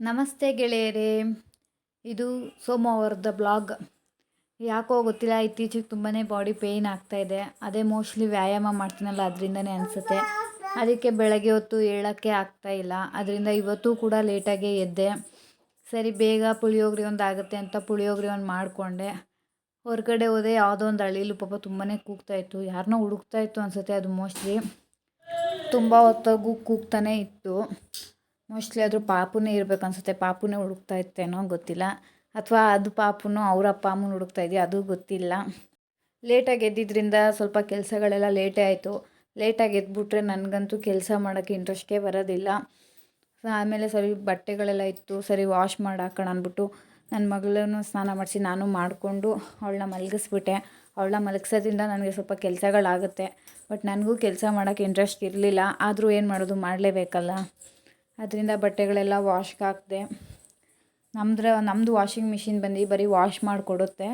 ನಮಸ್ತೆ ಗೆಳೆಯರೇ. ಇದು ಸೋಮವಾರದ ಬ್ಲಾಗ್. ಯಾಕೋ ಗೊತ್ತಿಲ್ಲ, ಇತ್ತೀಚೆಗೆ ತುಂಬಾ ಬಾಡಿ ಪೇಯ್ನ್ ಇದೆ. ಅದೇ ಮೋಸ್ಟ್ಲಿ ವ್ಯಾಯಾಮ ಮಾಡ್ತೀನಲ್ಲ, ಅದರಿಂದನೇ ಅನಿಸುತ್ತೆ. ಅದಕ್ಕೆ ಬೆಳಗ್ಗೆ ಹೊತ್ತು ಏಳೋಕ್ಕೆ ಇಲ್ಲ. ಅದರಿಂದ ಇವತ್ತು ಕೂಡ ಲೇಟಾಗೇ ಎದ್ದೆ. ಸರಿ, ಬೇಗ ಪುಳಿಯೋಗರೆ ಒಂದು ಆಗುತ್ತೆ ಅಂತ ಪುಳಿಯೋಗರೆ ಒಂದು ಮಾಡಿಕೊಂಡೆ. ಹೊರಗಡೆ ಹೋದೆ, ಯಾವುದೋ ಒಂದು ಹಳ್ಳಿಲು ಪಾಪ ತುಂಬಾ ಕೂಗ್ತಾಯಿತ್ತು ಯಾರನ್ನೋ ಹುಡುಕ್ತಾಯಿತ್ತು ಅನಿಸುತ್ತೆ ಅದು ಮೋಸ್ಟ್ಲಿ. ತುಂಬ ಹೊತ್ತಾಗೂ ಕೂಗ್ತಾನೇ ಇತ್ತು. ಮೋಸ್ಟ್ಲಿ ಅದ್ರ ಪಾಪುನೇ ಇರಬೇಕು ಅನ್ಸುತ್ತೆ. ಪಾಪುನೇ ಹುಡುಕ್ತಾ ಇತ್ತೇನೋ ಗೊತ್ತಿಲ್ಲ. ಅಥವಾ ಅದು ಪಾಪುನೂ ಅವ್ರ ಅಪ್ಪ ಅಮ್ಮನ ಹುಡುಕ್ತಾ ಇದೆಯಾ ಅದು ಗೊತ್ತಿಲ್ಲ. ಲೇಟಾಗಿ ಎದ್ದಿದ್ದರಿಂದ ಸ್ವಲ್ಪ ಕೆಲಸಗಳೆಲ್ಲ ಲೇಟೇ ಆಯಿತು. ಲೇಟಾಗಿ ಎದ್ಬಿಟ್ರೆ ನನಗಂತೂ ಕೆಲಸ ಮಾಡೋಕ್ಕೆ ಇಂಟ್ರೆಸ್ಟೇ ಬರೋದಿಲ್ಲ. ಆಮೇಲೆ ಸರಿ ಬಟ್ಟೆಗಳೆಲ್ಲ ಇತ್ತು, ಸರಿ ವಾಶ್ ಮಾಡಿ ಹಾಕೋಣ ಅಂದ್ಬಿಟ್ಟು ನನ್ನ ಮಗಳನ್ನು ಸ್ನಾನ ಮಾಡಿಸಿ ನಾನು ಮಾಡಿಕೊಂಡು ಅವಳನ್ನ ಮಲಗಿಸ್ಬಿಟ್ಟೆ. ಅವಳನ್ನ ಮಲಗಿಸೋದ್ರಿಂದ ನನಗೆ ಸ್ವಲ್ಪ ಕೆಲಸಗಳಾಗುತ್ತೆ. ಬಟ್ ನನಗೂ ಕೆಲಸ ಮಾಡೋಕ್ಕೆ ಇಂಟ್ರೆಸ್ಟ್ ಇರಲಿಲ್ಲ. ಆದರೂ ಏನು ಮಾಡೋದು ಮಾಡಲೇಬೇಕಲ್ಲ. ಅದರಿಂದ ಬಟ್ಟೆಗಳೆಲ್ಲ ವಾಶ್ಗೆ ಹಾಕಿದೆ. ನಮ್ದ್ರ ನಮ್ಮದು ವಾಷಿಂಗ್ ಮಿಷಿನ್ ಬಂದು ಬರೀ ವಾಶ್ ಮಾಡಿಕೊಡುತ್ತೆ.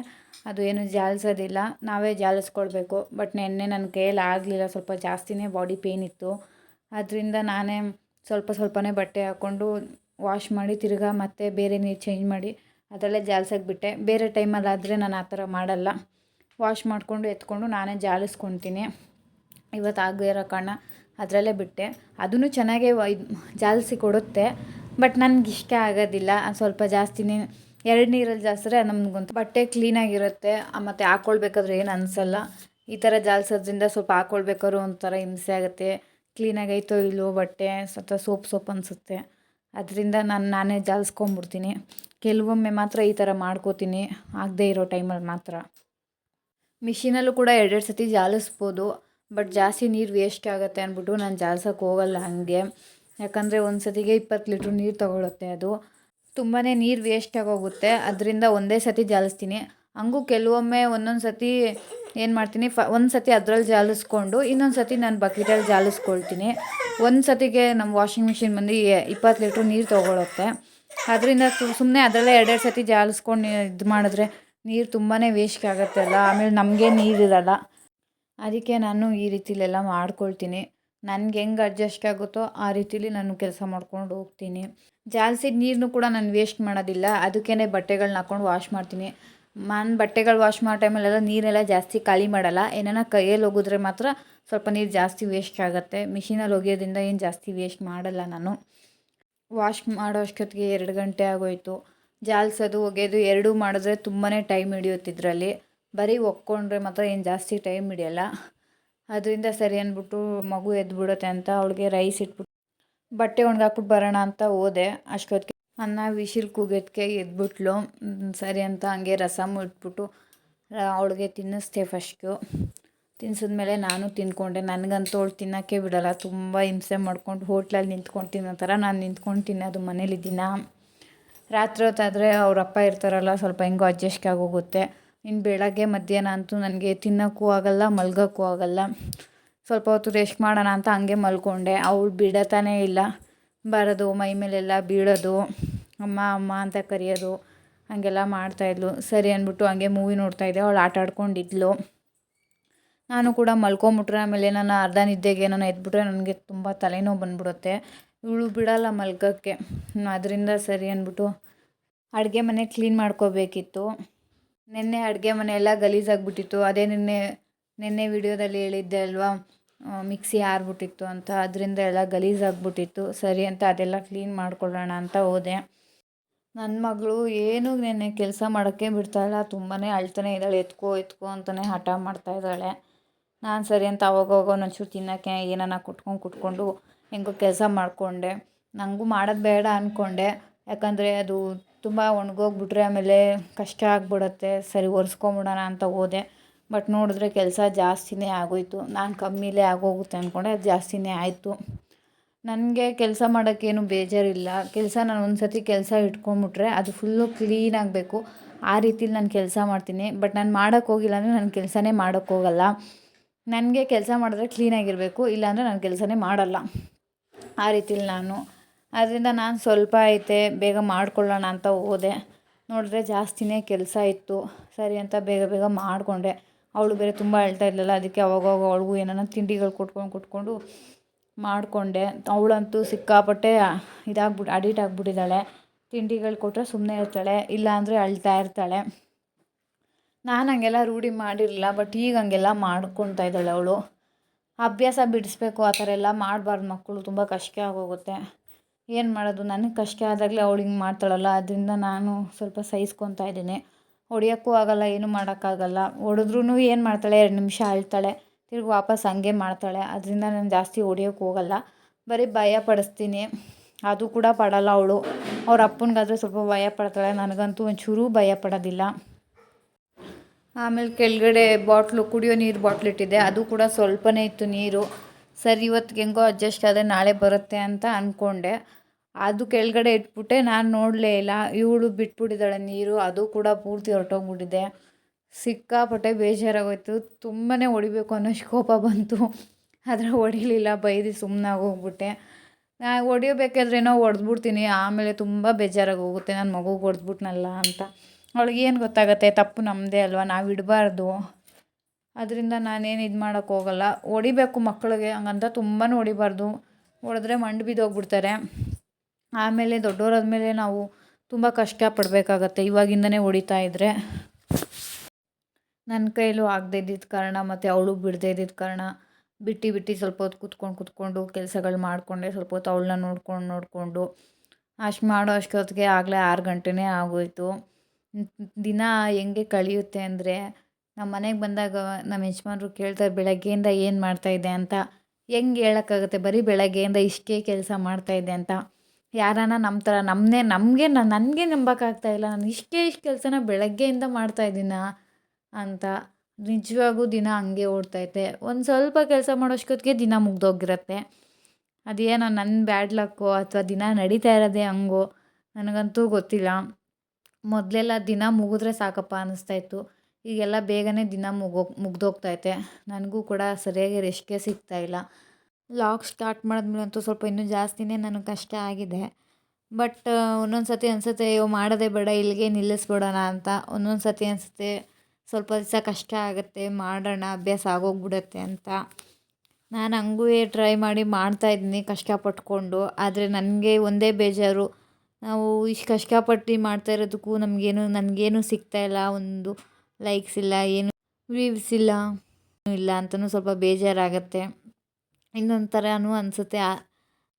ಅದು ಏನು ಜಾಲಿಸೋದಿಲ್ಲ. ನಾವೇ ಜಾಲಿಸ್ಕೊಳ್ಬೇಕು ಬಟ್ ನೆನ್ನೆ ನನ್ನ ಕೈಯಲ್ಲಿ ಆಗಲಿಲ್ಲ. ಸ್ವಲ್ಪ ಜಾಸ್ತಿನೇ ಬಾಡಿ ಪೇಯ್ನ್ ಇತ್ತು. ಅದರಿಂದ ನಾನೇ ಸ್ವಲ್ಪ ಸ್ವಲ್ಪನೇ ಬಟ್ಟೆ ಹಾಕ್ಕೊಂಡು ವಾಶ್ ಮಾಡಿ, ತಿರ್ಗಾ ಮತ್ತೆ ಬೇರೆ ನೀರು ಚೇಂಜ್ ಮಾಡಿ, ಅದರಲ್ಲೇ ಜಾಲ್ಸಕ್ಕೆ ಬಿಟ್ಟೆ ಬೇರೆ ಟೈಮಲ್ಲಾದರೆ ನಾನು ಆ ಥರ ಮಾಡಲ್ಲ. ವಾಶ್ ಮಾಡಿಕೊಂಡು ಎತ್ಕೊಂಡು ನಾನೇ ಜಾಲಿಸ್ಕೊತೀನಿ. ಇವತ್ತು ಆಗದೇ ಇರೋ ಕಾರಣ ಅದರಲ್ಲೇ ಬಿಟ್ಟೆ. ಅದೂ ಚೆನ್ನಾಗೇ ಜಾಲಿಸಿ ಕೊಡುತ್ತೆ. ಬಟ್ ನನಗೆ ಇಷ್ಟ ಆಗೋದಿಲ್ಲ. ಸ್ವಲ್ಪ ಜಾಸ್ತಿನೇ ಎರಡು ನೀರಲ್ಲಿ ಜಾಲಿಸಿದ್ರೆ ನಮಗೊಂದು ಬಟ್ಟೆ ಕ್ಲೀನಾಗಿರುತ್ತೆ ಮತ್ತು ಹಾಕ್ಕೊಳ್ಬೇಕಾದ್ರೆ ಏನು ಅನಿಸಲ್ಲ. ಈ ಥರ ಜಾಲಿಸೋದ್ರಿಂದ ಸ್ವಲ್ಪ ಹಾಕ್ಕೊಳ್ಬೇಕಾದ್ರೂ ಒಂಥರ ಹಿಂಸೆ ಆಗುತ್ತೆ. ಕ್ಲೀನಾಗೈತೋ ಇಲ್ಲೋ ಬಟ್ಟೆ, ಸ್ವಲ್ಪ ಸೋಪ್ ಸೋಪ್ ಅನಿಸುತ್ತೆ. ಅದರಿಂದ ನಾನು, ನಾನೇ ಜಾಲಿಸ್ಕೊಂಬಿಡ್ತೀನಿ. ಕೆಲವೊಮ್ಮೆ ಮಾತ್ರ ಈ ಥರ ಮಾಡ್ಕೋತೀನಿ. ಆಗದೇ ಇರೋ ಟೈಮಲ್ಲಿ ಮಾತ್ರ. ಮಿಷಿನಲ್ಲೂ ಕೂಡ ಎರಡೆರಡು ಸತಿ ಜಾಲಿಸ್ಬೋದು. ಬಟ್ ಜಾಸ್ತಿ ನೀರು ವೇಸ್ಟ್ ಆಗುತ್ತೆ ಅಂದ್ಬಿಟ್ಟು ನಾನು ಜಾಲ್ಸೋಕೆ ಹೋಗಲ್ಲ ಹಾಗೆ. ಯಾಕಂದರೆ ಒಂದು ಸತಿಗೆ ಇಪ್ಪತ್ತು ಲೀಟ್ರ್ ನೀರು ತೊಗೊಳುತ್ತೆ ಅದು. ತುಂಬಾ ನೀರು ವೇಸ್ಟ್ ಆಗೋಗುತ್ತೆ. ಅದರಿಂದ ಒಂದೇ ಸತಿ ಜಾಲಿಸ್ತೀನಿ. ಹಂಗೂ ಕೆಲವೊಮ್ಮೆ ಒಂದೊಂದು ಸತಿ ಏನು ಮಾಡ್ತೀನಿ, ಫ, ಒಂದು ಸತಿ ಅದರಲ್ಲಿ ಜಾಲಿಸ್ಕೊಂಡು ಇನ್ನೊಂದು ಸತಿ ನಾನು ಬಕೆಟಲ್ಲಿ ಜಾಲಿಸ್ಕೊಳ್ತೀನಿ. ಒಂದು ಸತಿಗೆ ನಮ್ಮ ವಾಷಿಂಗ್ ಮಿಷಿನ್ ಬಂದು ಇಪ್ಪತ್ತು ಲೀಟ್ರ್ ನೀರು ತೊಗೊಳುತ್ತೆ. ಅದರಿಂದ ಸುಮ್ಮನೆ ಅದರಲ್ಲೇ ಎರಡೆರಡು ಸತಿ ಜಾಲಿಸ್ಕೊಂಡು ಇದು ಮಾಡಿದ್ರೆ ನೀರು ತುಂಬಾ ವೇಸ್ಟ್ ಆಗುತ್ತೆ ಅಲ್ಲ. ಆಮೇಲೆ ನಮಗೆ ನೀರಿರಲ್ಲ ಅದಕ್ಕೆ ನಾನು ಈ ರೀತಿಲೆಲ್ಲ ಮಾಡ್ಕೊಳ್ತೀನಿ. ನನಗೆ ಹೆಂಗೆ ಅಡ್ಜಸ್ಟ್ ಆಗುತ್ತೋ ಆ ರೀತಿಲಿ ನಾನು ಕೆಲಸ ಮಾಡ್ಕೊಂಡು ಹೋಗ್ತೀನಿ. ಜಾಲ್ಸಿದ ನೀರನ್ನು ಕೂಡ ನಾನು ವೇಸ್ಟ್ ಮಾಡೋದಿಲ್ಲ. ಅದಕ್ಕೇ ಬಟ್ಟೆಗಳನ್ನ ಹಾಕ್ಕೊಂಡು ವಾಶ್ ಮಾಡ್ತೀನಿ. ನಾನು ಬಟ್ಟೆಗಳು ವಾಶ್ ಮಾಡೋ ಟೈಮಲ್ಲೆಲ್ಲ ನೀರೆಲ್ಲ ಜಾಸ್ತಿ ಖಾಲಿ ಮಾಡಲ್ಲ. ಏನಾನ ಕೈಯಲ್ಲಿ ಹೋಗಿದ್ರೆ ಮಾತ್ರ ಸ್ವಲ್ಪ ನೀರು ಜಾಸ್ತಿ ವೇಸ್ಟ್ ಆಗುತ್ತೆ. ಮಿಷಿನಲ್ಲಿ ಒಗೆಯೋದ್ರಿಂದ ಏನು ಜಾಸ್ತಿ ವೇಸ್ಟ್ ಮಾಡಲ್ಲ ನಾನು. ವಾಶ್ ಮಾಡೋ ಅಷ್ಟೊತ್ತಿಗೆ ಎರಡು ಗಂಟೆ ಆಗೋಯಿತು. ಜಾಲ್ಸೋದು ಒಗೆಯೋದು ಎರಡೂ ಮಾಡಿದ್ರೆ ತುಂಬಾ ಟೈಮ್ ಹಿಡಿಯುತ್ತಿದ್ರಲ್ಲಿ ಬರೀ ಒಕ್ಕೊಂಡ್ರೆ ಮಾತ್ರ ಏನು ಜಾಸ್ತಿ ಟೈಮ್ ಹಿಡಿಯಲ್ಲ. ಅದರಿಂದ ಸರಿ ಅಂದ್ಬಿಟ್ಟು ಮಗು ಎದ್ದು ಬಿಡುತ್ತೆ ಅಂತ ಅವಳಿಗೆ ರೈಸ್ ಇಟ್ಬಿಟ್ಟು ಬಟ್ಟೆ ಒಣಗಾಕ್ಬಿಟ್ಟು ಬರೋಣ ಅಂತ ಹೋದೆ. ಅಷ್ಟೊತ್ತಿಗೆ ಅನ್ನ ವಿಶಿಲ್ ಕೂಗೋದಕ್ಕೆ ಎದ್ಬಿಟ್ಲು. ಸರಿ ಅಂತ ಹಂಗೆ ರಸಮ್ ಇಟ್ಬಿಟ್ಟು ಅವಳಿಗೆ ತಿನ್ನಿಸ್ತೆ ಫಸ್ಟು ತಿನ್ಸಿದ್ಮೇಲೆ ನಾನು ತಿನ್ಕೊಂಡೆ ನನಗಂತೂ ಅವಳು ತಿನ್ನೋಕ್ಕೆ ಬಿಡಲ್ಲ. ತುಂಬ ಹಿಂಸೆ ಮಾಡ್ಕೊಂಡು ಹೋಟ್ಲಲ್ಲಿ ನಿಂತ್ಕೊಂಡು ತಿನ್ನೋ ಥರ ನಾನು ನಿಂತ್ಕೊಂಡು ತಿನ್ನೋದು ಮನೇಲಿ ದಿನ. ರಾತ್ರಿ ಹೊತ್ತಾದರೆ ಅವ್ರ ಅಪ್ಪ ಇರ್ತಾರಲ್ಲ, ಸ್ವಲ್ಪ ಹೆಂಗೋ ಅಡ್ಜಸ್ಟ್ ಆಗೋಗುತ್ತೆ. ಇನ್ನು ಬೆಳಗ್ಗೆ ಮಧ್ಯಾಹ್ನ ಅಂತೂ ನನಗೆ ತಿನ್ನೋಕ್ಕೂ ಆಗೋಲ್ಲ, ಮಲ್ಗೋಕ್ಕೂ ಆಗೋಲ್ಲ. ಸ್ವಲ್ಪ ಹೊತ್ತು ರೆಸ್ಟ್ ಮಾಡೋಣ ಅಂತ ಹಂಗೆ ಮಲ್ಕೊಂಡೆ. ಅವಳು ಬಿಡತಾನೆ ಇಲ್ಲ. ಬರೋದು, ಮೈ ಮೇಲೆಲ್ಲ ಬೀಳೋದು, ಅಮ್ಮ ಅಮ್ಮ ಅಂತ ಕರೆಯೋದು, ಹಾಗೆಲ್ಲ ಮಾಡ್ತಾಯಿದ್ಲು ಸರಿ ಅಂದ್ಬಿಟ್ಟು ಹಂಗೆ ಮೂವಿ ನೋಡ್ತಾಯಿದ್ದೆ ಅವಳು ಆಟ ಆಡ್ಕೊಂಡಿದ್ಲು. ನಾನು ಕೂಡ ಮಲ್ಕೊಂಬಿಟ್ರೆ ಆಮೇಲೆ ನಾನು ಅರ್ಧ ನಿದ್ದೆಗೆ ಏನೋ ಎದ್ಬಿಟ್ರೆ ನನಗೆ ತುಂಬ ತಲೆನೋವು ಬಂದ್ಬಿಡುತ್ತೆ. ಇವಳು ಬಿಡಲ್ಲ ಮಲ್ಗೋಕ್ಕೆ. ಅದರಿಂದ ಸರಿ ಅಂದ್ಬಿಟ್ಟು ಅಡುಗೆ ಮನೆ ಕ್ಲೀನ್ ಮಾಡ್ಕೋಬೇಕಿತ್ತು. ನಿನ್ನೆ ಅಡುಗೆ ಮನೆ ಎಲ್ಲ ಗಲೀಜಾಗ್ಬಿಟ್ಟಿತ್ತು. ಅದೇ ನಿನ್ನೆ ನಿನ್ನೆ ವಿಡಿಯೋದಲ್ಲಿ ಹೇಳಿದ್ದೆ ಅಲ್ವಾ ಮಿಕ್ಸಿ ಆರ್ಬಿಟ್ಟಿತ್ತು ಅಂತ. ಅದರಿಂದ ಎಲ್ಲ ಗಲೀಜಾಗ್ಬಿಟ್ಟಿತ್ತು. ಸರಿ ಅಂತ ಅದೆಲ್ಲ ಕ್ಲೀನ್ ಮಾಡ್ಕೊಳ್ಳೋಣ ಅಂತ ಹೋದೆ. ನನ್ನ ಮಗಳು ಏನೂ ನೆನ್ನೆ ಕೆಲಸ ಮಾಡೋಕ್ಕೆ ಬಿಡ್ತಾಯಿಲ್ಲ ತುಂಬಾ ಅಳ್ತಾನೆ ಇದ್ದಾಳೆ. ಎತ್ಕೋ ಎತ್ಕೋ ಅಂತಲೇ ಹಠ ಮಾಡ್ತಾಯಿದ್ದಾಳೆ ನಾನು ಸರಿ ಅಂತ ಅವಾಗವಾಗ ಒಂದೊಂಚೂರು ತಿನ್ನೋಕ್ಕೆ ಏನಾನ ಕುಟ್ಕೊಂಡು ಕುಟ್ಕೊಂಡು ಹೆಂಗೋ ಕೆಲಸ ಮಾಡಿಕೊಂಡೆ. ನನಗೂ ಮಾಡೋದು ಬೇಡ ಅಂದ್ಕೊಂಡೆ ಯಾಕಂದರೆ ಅದು ತುಂಬ ಒಣಗೋಗ್ಬಿಟ್ರೆ ಆಮೇಲೆ ಕಷ್ಟ ಆಗಿಬಿಡತ್ತೆ, ಸರಿ ಒರೆಸ್ಕೊಂಬಿಡೋಣ ಅಂತ ಹೋದೆ. ಬಟ್ ನೋಡಿದ್ರೆ ಕೆಲಸ ಜಾಸ್ತಿನೇ ಆಗೋಯಿತು. ನಾನು ಕಮ್ಮಿಲೇ ಆಗೋಗುತ್ತೆ ಅಂದ್ಕೊಂಡೆ ಅದು ಜಾಸ್ತಿನೇ ಆಯಿತು. ನನಗೆ ಕೆಲಸ ಮಾಡೋಕ್ಕೇನು ಬೇಜಾರಿಲ್ಲ. ಕೆಲಸ ನಾನು ಒಂದು ಸತಿ ಕೆಲಸ ಇಟ್ಕೊಂಬಿಟ್ರೆ ಅದು ಫುಲ್ಲು ಕ್ಲೀನ್ ಆಗಬೇಕು. ಆ ರೀತಿಲಿ ನಾನು ಕೆಲಸ ಮಾಡ್ತೀನಿ. ಬಟ್ ನಾನು ಮಾಡೋಕ್ಕೆ ಹೋಗಿಲ್ಲ ಅಂದರೆ ನಾನು ಕೆಲಸನೇ ಮಾಡೋಕ್ಕೆ ಹೋಗಲ್ಲ. ನನಗೆ ಕೆಲಸ ಮಾಡಿದ್ರೆ ಕ್ಲೀನಾಗಿರಬೇಕು ಇಲ್ಲಾಂದರೆ ನಾನು ಕೆಲಸನೇ ಮಾಡಲ್ಲ. ಆ ರೀತಿಲಿ ನಾನು ಅದರಿಂದ ನಾನು ಸ್ವಲ್ಪ ಐತೆ, ಬೇಗ ಮಾಡ್ಕೊಳ್ಳೋಣ ಅಂತ ಹೋದೆ. ನೋಡಿದ್ರೆ ಜಾಸ್ತಿನೇ ಕೆಲಸ ಇತ್ತು. ಸರಿ ಅಂತ ಬೇಗ ಬೇಗ ಮಾಡಿಕೊಂಡೆ. ಅವಳು ಬೇರೆ ತುಂಬ ಅಳ್ತಾ ಇರಲಿಲ್ಲ. ಅದಕ್ಕೆ ಅವಾಗವಾಗ ಅವಳಿಗೂ ಏನಾನ ತಿಂಡಿಗಳು ಕೊಟ್ಕೊಂಡು ಕೊಟ್ಕೊಂಡು ಮಾಡಿಕೊಂಡೆ. ಅವಳಂತೂ ಸಿಕ್ಕಾಪಟ್ಟೆ ಇದಾಗ್ಬಿಟ್ಟು ಅಡಿಟ್ ಆಗಿಬಿಟ್ಟಿದ್ದಾಳೆ. ತಿಂಡಿಗಳು ಕೊಟ್ಟರೆ ಸುಮ್ಮನೆ ಇರ್ತಾಳೆ ಇಲ್ಲಾಂದರೆ ಅಳ್ತಾ ಇರ್ತಾಳೆ. ನಾನು ಹಂಗೆಲ್ಲ ರೂಢಿ ಮಾಡಿರಲಿಲ್ಲ, ಬಟ್ ಈಗ ಹಂಗೆಲ್ಲ ಮಾಡ್ಕೊತಾ ಇದ್ದಾಳೆ ಅವಳು. ಅಭ್ಯಾಸ ಬಿಡಿಸ್ಬೇಕು, ಆ ಥರ ಎಲ್ಲ ಮಾಡಬಾರ್ದು ಮಕ್ಕಳು. ತುಂಬ ಕಷ್ಟ ಆಗೋಗುತ್ತೆ. ಏನು ಮಾಡೋದು? ನನಗೆ ಕಷ್ಟ ಆದಾಗಲೇ ಅವಳು ಹಿಂಗೆ ಮಾಡ್ತಾಳಲ್ಲ, ಅದರಿಂದ ನಾನು ಸ್ವಲ್ಪ ಸಹಿಸ್ಕೊತಾ ಇದ್ದೀನಿ. ಹೊಡಿಯೋಕ್ಕೂ ಆಗಲ್ಲ, ಏನೂ ಮಾಡೋಕ್ಕಾಗಲ್ಲ. ಹೊಡೆದ್ರೂ ಏನು ಮಾಡ್ತಾಳೆ? ಎರಡು ನಿಮಿಷ ಅಳ್ತಾಳೆ, ತಿರ್ಗಿ ವಾಪಸ್ ಹಂಗೆ ಮಾಡ್ತಾಳೆ. ಅದರಿಂದ ನಾನು ಜಾಸ್ತಿ ಹೊಡಿಯೋಕ್ಕೆ ಹೋಗಲ್ಲ. ಬರೀ ಭಯ ಪಡಿಸ್ತೀನಿ. ಅದು ಕೂಡ ಪಡಲ್ಲ ಅವಳು. ಅವ್ರ ಅಪ್ಪನಿಗಾದರೆ ಸ್ವಲ್ಪ ಭಯ ಪಡ್ತಾಳೆ. ನನಗಂತೂ ಒಂಚೂರೂ ಭಯ ಪಡೋದಿಲ್ಲ. ಆಮೇಲೆ ಕೆಳಗಡೆ ಬಾಟ್ಲು, ಕುಡಿಯೋ ನೀರು ಬಾಟ್ಲಿಟ್ಟಿದ್ದೆ ಅದು ಕೂಡ ಸ್ವಲ್ಪನೇ ಇತ್ತು ನೀರು. ಸರಿ, ಇವತ್ತಿಗೆ ಹೆಂಗೋ ಅಡ್ಜಸ್ಟ್ ಆದರೆ ನಾಳೆ ಬರುತ್ತೆ ಅಂತ ಅಂದ್ಕೊಂಡೆ ಅದು ಕೆಳಗಡೆ ಇಟ್ಬಿಟ್ಟೆ, ನಾನು ನೋಡಲೇ ಇಲ್ಲ. ಇವಳು ಬಿಟ್ಬಿಟ್ಟಿದ್ದಾಳೆ ನೀರು, ಅದು ಕೂಡ ಪೂರ್ತಿ ಹೊರಟೋಗ್ಬಿಟ್ಟಿದೆ. ಸಿಕ್ಕಾಪಟ್ಟೆ ಬೇಜಾರಾಗೋಯ್ತು. ತುಂಬಾ ಹೊಡಿಬೇಕು ಅನ್ನೋಷ್ಟು ಕೋಪ ಬಂತು. ಆದರೆ ಹೊಡಿಲಿಲ್ಲ, ಬೈದು ಸುಮ್ಮನಾಗೋಗ್ಬಿಟ್ಟೆ ನಾ ಹೊಡಿಯೋಬೇಕಾದ್ರೇನೋ ಹೊಡೆದ್ಬಿಡ್ತೀನಿ. ಆಮೇಲೆ ತುಂಬ ಬೇಜಾರಾಗಿ ಹೋಗುತ್ತೆ. ನನ್ನ ಮಗುಗೆ ಹೊಡೆದ್ಬಿಟ್ನಲ್ಲ ಅಂತ. ಅವಳಿಗೆ ಏನು ಗೊತ್ತಾಗುತ್ತೆ? ತಪ್ಪು ನಮ್ಮದೇ ಅಲ್ವಾ? ನಾವು ಇಡಬಾರ್ದು. ಅದರಿಂದ ನಾನೇನು ಇದು ಮಾಡೋಕ್ಕೆ ಹೋಗಲ್ಲ. ಹೊಡಿಬೇಕು ಮಕ್ಕಳಿಗೆ ಹಂಗಂತ ತುಂಬಾ ಹೊಡಿಬಾರ್ದು. ಹೊಡೆದ್ರೆ ಮಂಡು ಬಿದ್ದೋಗ್ಬಿಡ್ತಾರೆ. ಆಮೇಲೆ ದೊಡ್ಡವರಾದ್ಮೇಲೆ ನಾವು ತುಂಬ ಕಷ್ಟಪಡಬೇಕಾಗತ್ತೆ ಇವಾಗಿಂದನೇ ಹೊಡಿತಾ ಇದ್ದರೆ ನನ್ನ ಕೈಲೂ ಆಗದೆ ಇದ್ದಿದ್ದ ಕಾರಣ, ಮತ್ತು ಅವಳು ಬಿಡದೇ ಇದ್ದಿದ್ದ ಕಾರಣ, ಬಿಟ್ಟು ಬಿಟ್ಟು ಸ್ವಲ್ಪ ಹೊತ್ತು ಕೂತ್ಕೊಂಡು ಕೂತ್ಕೊಂಡು ಕೆಲಸಗಳು ಮಾಡಿಕೊಂಡೆ, ಸ್ವಲ್ಪ ಹೊತ್ತು ಅವಳನ್ನ ನೋಡ್ಕೊಂಡು ನೋಡಿಕೊಂಡು, ಅಷ್ಟು ಮಾಡೋ ಅಷ್ಟೊತ್ತಿಗೆ ಆಗಲೇ ಆರು ಗಂಟೆನೇ ಆಗೋಯಿತು. ದಿನ ಹೆಂಗೆ ಕಳೆಯುತ್ತೆ ಅಂದರೆ ನಮ್ಮ ಮನೆಗೆ ಬಂದಾಗ ನಮ್ಮ ಯಜಮಾನ್ರು ಕೇಳ್ತಾರೆ, ಬೆಳಗ್ಗೆಯಿಂದ ಏನು ಮಾಡ್ತಾಯಿದ್ದೆ ಅಂತ? ಹೆಂಗೆ ಹೇಳೋಕ್ಕಾಗುತ್ತೆ? ಬರೀ ಬೆಳಗ್ಗೆಯಿಂದ ಇಷ್ಟೇ ಕೆಲಸ ಮಾಡ್ತಾಯಿದ್ದೆ ಅಂತ. ಯಾರಾನ ನಮ್ಮ ಥರ ನಮ್ಮನ್ನೇ ನಮಗೆ ನನಗೆ ನಂಬೋಕ್ಕಾಗ್ತಾಯಿಲ್ಲ ನಾನು ಇಷ್ಟೇ ಇಷ್ಟು ಕೆಲಸನ ಬೆಳಗ್ಗೆಯಿಂದ ಮಾಡ್ತಾಯಿದ್ದೀನಾ ಅಂತ ನಿಜವಾಗೂ ದಿನ ಹಂಗೆ ಓಡ್ತೈತೆ ಒಂದು ಸ್ವಲ್ಪ ಕೆಲಸ ಮಾಡೋಷ್ಟೊತ್ತಿಗೆ ದಿನ ಮುಗ್ದೋಗಿರುತ್ತೆ. ಅದೇನೋ ನನ್ನ ಬ್ಯಾಡ್ ಲಕ್ಕೋ ಅಥವಾ ದಿನ ನಡೀತಾ ಇರೋದೇ ಹಂಗೋ ನನಗಂತೂ ಗೊತ್ತಿಲ್ಲ. ಮೊದಲೆಲ್ಲ ದಿನ ಮುಗಿದ್ರೆ ಸಾಕಪ್ಪ ಅನ್ನಿಸ್ತಾಯಿತ್ತು ಈಗೆಲ್ಲ ಬೇಗನೆ ದಿನ ಮುಗೋ, ಮುಗ್ದೋಗ್ತೈತೆ. ನನಗೂ ಕೂಡ ಸರಿಯಾಗಿ ರೆಸ್ಟೇ ಸಿಗ್ತಾಯಿಲ್ಲ ಲಾಗ್ ಸ್ಟಾರ್ಟ್ ಮಾಡಿದ್ಮೇಲಂತೂ ಸ್ವಲ್ಪ ಇನ್ನೂ ಜಾಸ್ತಿನೇ ನನಗೆ ಕಷ್ಟ ಆಗಿದೆ. ಬಟ್ ಒಂದೊಂದು ಸತಿ ಅನಿಸುತ್ತೆ, ಅಯ್ಯೋ, ಮಾಡೋದೇ ಬೇಡ, ಇಲ್ಲಿಗೆ ನಿಲ್ಲಿಸ್ಬಿಡೋಣ ಅಂತ. ಒಂದೊಂದು ಸತಿ ಅನಿಸುತ್ತೆ, ಸ್ವಲ್ಪ ದಿವಸ ಕಷ್ಟ ಆಗುತ್ತೆ, ಮಾಡೋಣ, ಅಭ್ಯಾಸ ಆಗೋಗ್ಬಿಡುತ್ತೆ ಅಂತ. ನಾನು ಹಂಗೂ ಟ್ರೈ ಮಾಡಿ ಮಾಡ್ತಾಯಿದ್ದೀನಿ ಕಷ್ಟಪಟ್ಕೊಂಡು. ಆದರೆ ನನಗೆ ಒಂದೇ ಬೇಜಾರು. ನಾವು ಇಷ್ಟು ಕಷ್ಟಪಟ್ಟು ಮಾಡ್ತಾ ಇರೋದಕ್ಕೂ ನಮಗೇನು, ನನಗೇನು ಸಿಗ್ತಾಯಿಲ್ಲ ಒಂದು ಲೈಕ್ಸ್ ಇಲ್ಲ, ಏನು ವ್ಯೂವ್ಸ್ ಇಲ್ಲ ಇಲ್ಲ ಅಂತಲೂ ಸ್ವಲ್ಪ ಬೇಜಾರಾಗತ್ತೆ. ಇನ್ನೊಂದು ಥರನೂ ಅನಿಸುತ್ತೆ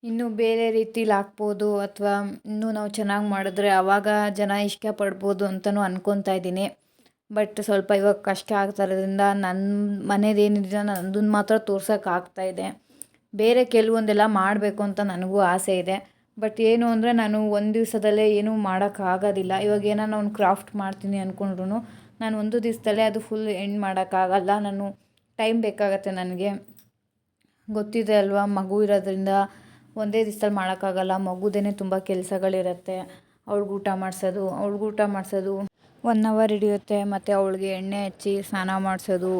ಇನ್ನೂ ಬೇರೆ ರೀತಿಲಿ ಹಾಕ್ಬೋದು ಅಥವಾ ಇನ್ನೂ ನಾವು ಚೆನ್ನಾಗಿ ಮಾಡಿದ್ರೆ ಆವಾಗ ಜನ ಇಷ್ಟಪಡ್ಬೋದು ಅಂತಲೂ ಅಂದ್ಕೊತಾ ಇದ್ದೀನಿ. ಬಟ್ ಸ್ವಲ್ಪ ಇವಾಗ ಕಷ್ಟ ಆಗ್ತಾ ಇರೋದ್ರಿಂದ ನನ್ನ ಮನೇದೇನಿದೆಯೋ ನನ್ನ ನಂದನ್ನು ಮಾತ್ರ ತೋರ್ಸೋಕ್ಕಾಗ್ತಾ ಇದೆ. ಬೇರೆ ಕೆಲವೊಂದೆಲ್ಲ ಮಾಡಬೇಕು ಅಂತ ನನಗೂ ಆಸೆ ಇದೆ. ಬಟ್ ಏನು ಅಂದರೆ ನಾನು ಒಂದು ದಿವಸದಲ್ಲೇ ಏನೂ ಮಾಡೋಕ್ಕಾಗೋದಿಲ್ಲ ಇವಾಗ ಏನಾರು ಒಂದು ಕ್ರಾಫ್ಟ್ ಮಾಡ್ತೀನಿ ಅಂದ್ಕೊಂಡ್ರು ನಾನು ಒಂದು ದಿವಸದಲ್ಲೇ ಅದು ಫುಲ್ ಎಂಡ್ ಮಾಡೋಕ್ಕಾಗಲ್ಲ. ನಾನು ಟೈಮ್ ಬೇಕಾಗತ್ತೆ ನನಗೆ. ಗೊತ್ತಿದೆ ಅಲ್ವಾ, ಮಗು ಇರೋದ್ರಿಂದ ಒಂದೇ ದಿವ್ಸದಲ್ಲಿ ಮಾಡೋಕ್ಕಾಗಲ್ಲ. ಮಗುದೇ ತುಂಬ ಕೆಲಸಗಳಿರುತ್ತೆ. ಅವ್ಳಿಗೆ ಊಟ ಮಾಡಿಸೋದು, ಅವ್ಳಿಗೆ ಊಟ ಮಾಡಿಸೋದು ಒನ್ ಅವರ್ ಹಿಡಿಯುತ್ತೆ. ಮತ್ತು ಅವಳಿಗೆ ಎಣ್ಣೆ ಹಚ್ಚಿ ಸ್ನಾನ ಮಾಡಿಸೋದು.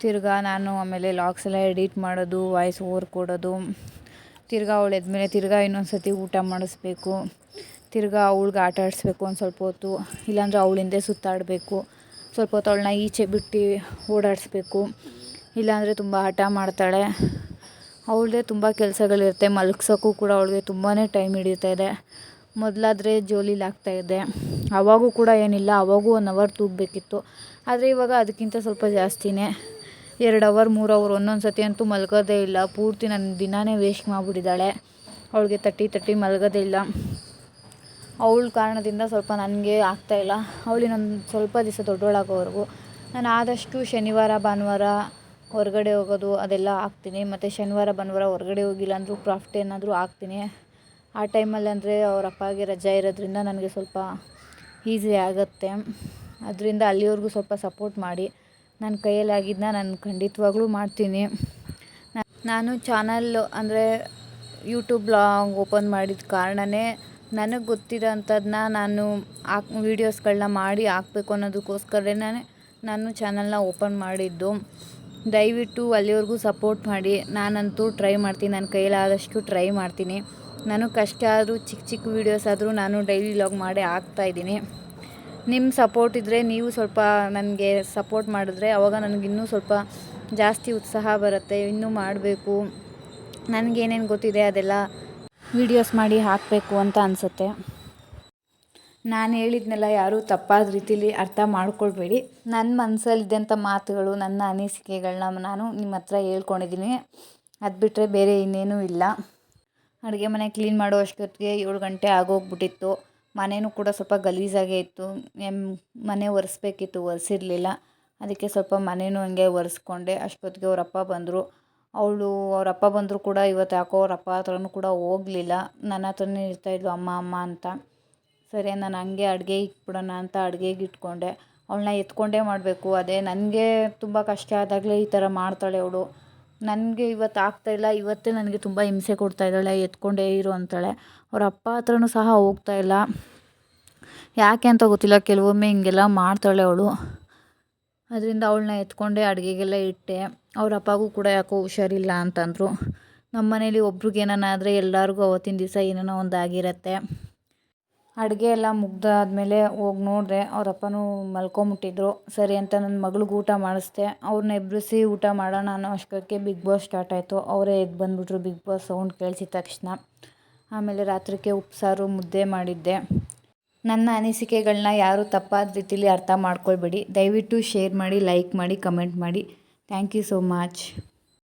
ತಿರ್ಗಾ ನಾನು ಆಮೇಲೆ ಲಾಕ್ಸ್ ಎಲ್ಲ ಎಡಿಟ್ ಮಾಡೋದು ವಾಯ್ಸ್ ಓವರ್ ಕೊಡೋದು. ತಿರ್ಗಾ ಅವಳು ಎದ್ಮೇಲೆ ತಿರ್ಗಾ ಇನ್ನೊಂದು ಸತಿ ಊಟ ಮಾಡಿಸ್ಬೇಕು. ತಿರ್ಗಾ ಅವಳಿಗೆ ಆಟ ಆಡಿಸ್ಬೇಕು ಒಂದು ಸ್ವಲ್ಪ ಹೊತ್ತು. ಇಲ್ಲಾಂದ್ರೆ ಅವಳಿಂದೇ ಸುತ್ತಾಡಬೇಕು. ಸ್ವಲ್ಪ ಹೊತ್ತು ಅವಳನ್ನ ಈಚೆ ಬಿಟ್ಟು ಓಡಾಡಿಸ್ಬೇಕು. ಇಲ್ಲಾಂದರೆ ತುಂಬ ಹಠ ಮಾಡ್ತಾಳೆ. ಅವಳದೇ ತುಂಬ ಕೆಲಸಗಳಿರುತ್ತೆ. ಮಲಗ್ಸೋಕ್ಕೂ ಕೂಡ ಅವಳಿಗೆ ತುಂಬಾ ಟೈಮ್ ಹಿಡಿತಾ ಇದೆ. ಮೊದಲಾದರೆ ಜೋಲಿಲಿ ಆಗ್ತಾಯಿದ್ದೆ ಅವಾಗೂ ಕೂಡ ಏನಿಲ್ಲ. ಅವಾಗೂ ಒನ್ ಅವರ್ ತೂಗಬೇಕಿತ್ತು. ಆದರೆ ಇವಾಗ ಅದಕ್ಕಿಂತ ಸ್ವಲ್ಪ ಜಾಸ್ತಿನೇ. ಎರಡು ಅವರ್, ಮೂರು ಅವರ್ ಒಂದೊಂದು ಸತಿ ಅಂತೂ ಮಲಗೋದೇ ಇಲ್ಲ. ಪೂರ್ತಿ ನನ್ನ ದಿನಾನೇ ವೇಸ್ಟ್ ಮಾಡಿಬಿಟ್ಟಿದ್ದಾಳೆ. ಅವಳಿಗೆ ತಟ್ಟಿ ತಟ್ಟಿ ಮಲಗೋದೇ ಇಲ್ಲ. ಅವಳ ಕಾರಣದಿಂದ ಸ್ವಲ್ಪ ನನಗೆ ಆಗ್ತಾಯಿಲ್ಲ ನನ್ನ ಸ್ವಲ್ಪ ದಿವಸ ದೊಡ್ಡವಳಾಗೋವರೆಗೂ. ನಾನು ಆದಷ್ಟು ಶನಿವಾರ, ಭಾನುವಾರ ಹೊರಗಡೆ ಹೋಗೋದು ಅದೆಲ್ಲ ಹಾಕ್ತೀನಿ ಮತ್ತು ಶನಿವಾರ, ಭಾನುವಾರ ಹೊರಗಡೆ ಹೋಗಿಲ್ಲ ಅಂದರೂ ಕ್ರಾಫ್ಟ್ ಏನಾದರೂ ಹಾಕ್ತೀನಿ. ಆ ಟೈಮಲ್ಲಿ ಅಂದರೆ ಅವ್ರ ಅಪ್ಪಗೆ ರಜೆ ಇರೋದ್ರಿಂದ ನನಗೆ ಸ್ವಲ್ಪ ಈಸಿ ಆಗುತ್ತೆ. ಅದರಿಂದ ಅಲ್ಲಿವರೆಗೂ ಸ್ವಲ್ಪ ಸಪೋರ್ಟ್ ಮಾಡಿ. ನನ್ನ ಕೈಯಲ್ಲಿ ಆಗಿದ್ದನ್ನ ನಾನು ಖಂಡಿತವಾಗ್ಲೂ ಮಾಡ್ತೀನಿ. ನಾನು ಚಾನಲ್ ಅಂದರೆ ಯೂಟ್ಯೂಬ್ ಬ್ಲಾಗ್ ಓಪನ್ ಮಾಡಿದ ಕಾರಣವೇ ನನಗೆ ಗೊತ್ತಿರೋ ಅಂಥದ್ದನ್ನ ನಾನು ಹಾಕ್ ವೀಡಿಯೋಸ್ಗಳನ್ನ ಮಾಡಿ ಹಾಕ್ಬೇಕು ಅನ್ನೋದಕ್ಕೋಸ್ಕರನೇ ನಾನು ಚಾನಲ್ನ ಓಪನ್ ಮಾಡಿದ್ದು. ದಯವಿಟ್ಟು ಅಲ್ಲಿವರೆಗೂ ಸಪೋರ್ಟ್ ಮಾಡಿ. ನಾನಂತೂ ಟ್ರೈ ಮಾಡ್ತೀನಿ. ನನ್ನ ಕೈಲಾದಷ್ಟು ಟ್ರೈ ಮಾಡ್ತೀನಿ. ನಾನು ಕಷ್ಟ ಆದರೂ ಚಿಕ್ಕ ಚಿಕ್ಕ ವೀಡಿಯೋಸ್ ಆದರೂ ನಾನು ಡೈಲಿ ಲಾಗ್ ಮಾಡಿ ಹಾಕ್ತಾಯಿದ್ದೀನಿ ನಿಮ್ಮ ಸಪೋರ್ಟ್ ಇದ್ದರೆ ನೀವು ಸ್ವಲ್ಪ ನನಗೆ ಸಪೋರ್ಟ್ ಮಾಡಿದ್ರೆ ಅವಾಗ ನನಗಿನ್ನೂ ಸ್ವಲ್ಪ ಜಾಸ್ತಿ ಉತ್ಸಾಹ ಬರುತ್ತೆ. ಇನ್ನೂ ಮಾಡಬೇಕು. ನನಗೇನೇನು ಗೊತ್ತಿದೆ ಅದೆಲ್ಲ ವೀಡಿಯೋಸ್ ಮಾಡಿ ಹಾಕಬೇಕು ಅಂತ ಅನಿಸುತ್ತೆ. ನಾನು ಹೇಳಿದ್ನೆಲ್ಲ ಯಾರೂ ತಪ್ಪಾದ ರೀತಿಲಿ ಅರ್ಥ ಮಾಡ್ಕೊಳ್ಬೇಡಿ. ನನ್ನ ಮನಸ್ಸಲ್ಲಿದ್ದಂಥ ಮಾತುಗಳು, ನನ್ನ ಅನಿಸಿಕೆಗಳನ್ನ ನಾನು ನಿಮ್ಮ ಹತ್ರ ಹೇಳ್ಕೊಂಡಿದ್ದೀನಿ. ಅದು ಬಿಟ್ಟರೆ ಬೇರೆ ಇನ್ನೇನೂ ಇಲ್ಲ. ಅಡುಗೆ ಮನೆ ಕ್ಲೀನ್ ಮಾಡೋ ಅಷ್ಟೊತ್ತಿಗೆ ಏಳು ಗಂಟೆ ಆಗೋಗ್ಬಿಟ್ಟಿತ್ತು. ಮನೆಯೂ ಕೂಡ ಸ್ವಲ್ಪ ಗಲೀಜಾಗೇ ಇತ್ತು. ಎಂ, ಮನೆ ಒರೆಸ್ಬೇಕಿತ್ತು, ಒರೆಸಿರ್ಲಿಲ್ಲ. ಅದಕ್ಕೆ ಸ್ವಲ್ಪ ಮನೆಯೂ ಹಂಗೆ ಒರೆಸ್ಕೊಂಡೆ. ಅಷ್ಟೊತ್ತಿಗೆ ಅವರಪ್ಪ ಬಂದರು. ಅವಳು ಅವರಪ್ಪ ಬಂದರೂ ಕೂಡ ಇವತ್ತು ಯಾಕೋ ಅವ್ರ ಅಪ್ಪ ಹತ್ರನೂ ಕೂಡ ಹೋಗಲಿಲ್ಲ. ನನ್ನ ಹತ್ರನೇ ಇರ್ತಾಯಿದ್ಲು ಅಮ್ಮ ಅಮ್ಮ ಅಂತ. ಸರಿ, ನಾನು ಹಂಗೆ ಅಡುಗೆ ಇಟ್ಬಿಡೋಣ ಅಂತ ಅಡುಗೆಗೆ ಇಟ್ಕೊಂಡೆ. ಅವಳನ್ನ ಎತ್ಕೊಂಡೇ ಮಾಡಬೇಕು. ಅದೇ ನನಗೆ ತುಂಬ ಕಷ್ಟ ಆದಾಗಲೇ ಈ ಥರ ಮಾಡ್ತಾಳೆ ಅವಳು. ನನಗೆ ಇವತ್ತು ಆಗ್ತಾಯಿಲ್ಲ ಇವತ್ತೇ ನನಗೆ ತುಂಬ ಹಿಂಸೆ ಕೊಡ್ತಾ ಇದ್ದಾಳೆ. ಎತ್ಕೊಂಡೇ ಇರು ಅಂತಾಳೆ. ಅವ್ರ ಅಪ್ಪ ಹತ್ರನೂ ಸಹ ಹೋಗ್ತಾ ಇಲ್ಲ. ಯಾಕೆ ಅಂತ ಗೊತ್ತಿಲ್ಲ. ಕೆಲವೊಮ್ಮೆ ಹಿಂಗೆಲ್ಲ ಮಾಡ್ತಾಳೆ ಅವಳು. ಅದರಿಂದ ಅವಳನ್ನ ಎತ್ಕೊಂಡೆ, ಅಡುಗೆಗೆಲ್ಲ ಇಟ್ಟೆ. ಅವ್ರ ಅಪ್ಪಗೂ ಕೂಡ ಯಾಕೋ ಹುಷಾರಿಲ್ಲ ಅಂತಂದರು. ನಮ್ಮ ಮನೇಲಿ ಒಬ್ರಿಗೆ ಏನಾನ ಆದರೆ ಎಲ್ಲರಿಗೂ ಅವತ್ತಿನ ದಿವಸ ಏನೇನೋ ಒಂದು ಆಗಿರತ್ತೆ ಅಡುಗೆ ಎಲ್ಲ ಮುಗ್ದಾದ್ಮೇಲೆ ಹೋಗಿ ನೋಡಿದೆ, ಅವ್ರ ಅಪ್ಪನೂ ಮಲ್ಕೊಂಬಿಟ್ಟಿದ್ರು. ಸರಿ ಅಂತ ನನ್ನ ಮಗಳಿಗೆ ಊಟ ಮಾಡಿಸ್ದೆ. ಅವ್ರನ್ನ ಎಬ್ಬರಿಸಿ ಊಟ ಮಾಡೋಣ ಅನ್ನೋ ಅಷ್ಟಕ್ಕೆ ಬಿಗ್ ಬಾಸ್ ಸ್ಟಾರ್ಟ್ ಆಯಿತು. ಅವರೇ ಎದ್ದು ಬಂದುಬಿಟ್ರು ಬಿಗ್ ಬಾಸ್ ಸೌಂಡ್ ಕೇಳಿಸಿದ ತಕ್ಷಣ. ಆಮೇಲೆ ರಾತ್ರಿಗೆ ಉಪ್ಸಾರು ಮುದ್ದೆ ಮಾಡಿದ್ದೆ. ನನ್ನ ಅನಿಸಿಕೆಗಳನ್ನ ಯಾರೂ ತಪ್ಪಾದ ರೀತಿಲಿ ಅರ್ಥ ಮಾಡ್ಕೊಳ್ಬೇಡಿ. ದಯವಿಟ್ಟು ಶೇರ್ ಮಾಡಿ, ಲೈಕ್ ಮಾಡಿ, ಕಮೆಂಟ್ ಮಾಡಿ. Thank you so much.